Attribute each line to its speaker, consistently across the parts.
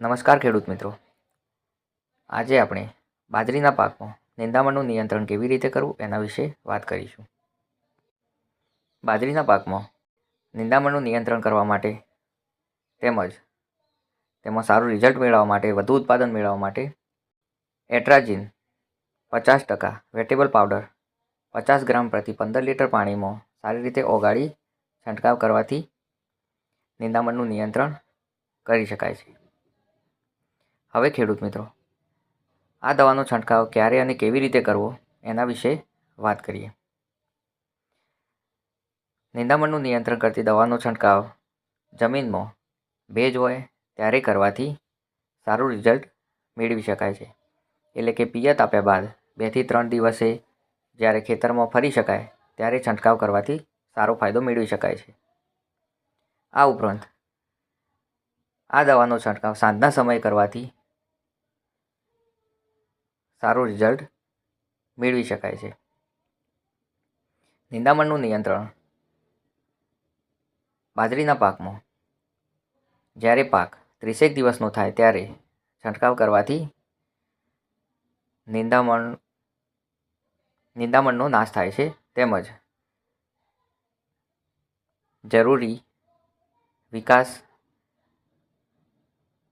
Speaker 1: નમસ્કાર ખેડૂત મિત્રો. આજે આપણે બાજરીના પાકમાં નિંદામણનું નિયંત્રણ કેવી રીતે કરવું એના વિશે વાત કરીશું. બાજરીના પાકમાં નિંદામણનું નિયંત્રણ કરવા માટે તેમજ તેમાં સારું રિઝલ્ટ મેળવવા માટે, વધુ ઉત્પાદન મેળવવા માટે એટ્રાજીન પચાસ ટકા, વેટેબલ પાવડર પચાસ ગ્રામ પ્રતિ પંદર લીટર પાણીમાં સારી રીતે ઓગાળી છંટકાવ કરવાથી નિંદામણનું નિયંત્રણ કરી શકાય છે. હવે ખેડૂત મિત્રો, આ દવાનો છંટકાવ ક્યારે અને કેવી રીતે કરવો એના વિશે વાત કરીએ. નિંદામણનું નિયંત્રણ કરતી દવાનો છંટકાવ જમીનમાં ભેજ હોય ત્યારે કરવાથી સારું રિઝલ્ટ મેળવી શકાય છે. એટલે કે પિયત આપ્યા બાદ બેથી ત્રણ દિવસે જ્યારે ખેતરમાં ફરી શકાય ત્યારે છંટકાવ કરવાથી સારો ફાયદો મેળવી શકાય છે. આ ઉપરાંત આ દવાનો છંટકાવ સાંજના સમયે કરવાથી સારું રિઝલ્ટ મેળવી શકાય છે. નિંદામણનું નિયંત્રણ. બાજરીના પાકમાં. જ્યારે પાક ત્રીસેક દિવસનો થાય ત્યારે છંટકાવ કરવાથી નિંદામણ, નિંદામણનો નાશ થાય છે. તેમજ જરૂરી વિકાસ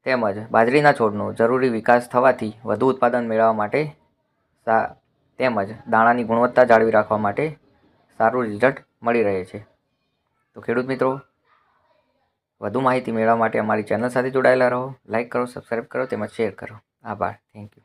Speaker 1: તેમજ બાજરીના છોડનો જરૂરી વિકાસ થવાથી વધુ ઉત્પાદન મેળવવા માટે સા, તેમજ દાણાની ગુણવત્તા જાળવી રાખવા માટે સારું રિઝલ્ટ મળી રહે છે. તો ખેડૂત મિત્રો, વધુ માહિતી મેળવવા માટે અમારી ચેનલ સાથે જોડાયેલા રહો. લાઇક કરો સબસ્ક્રાઈબ કરો, તેમજ શેર કરો. આભાર. Thank you.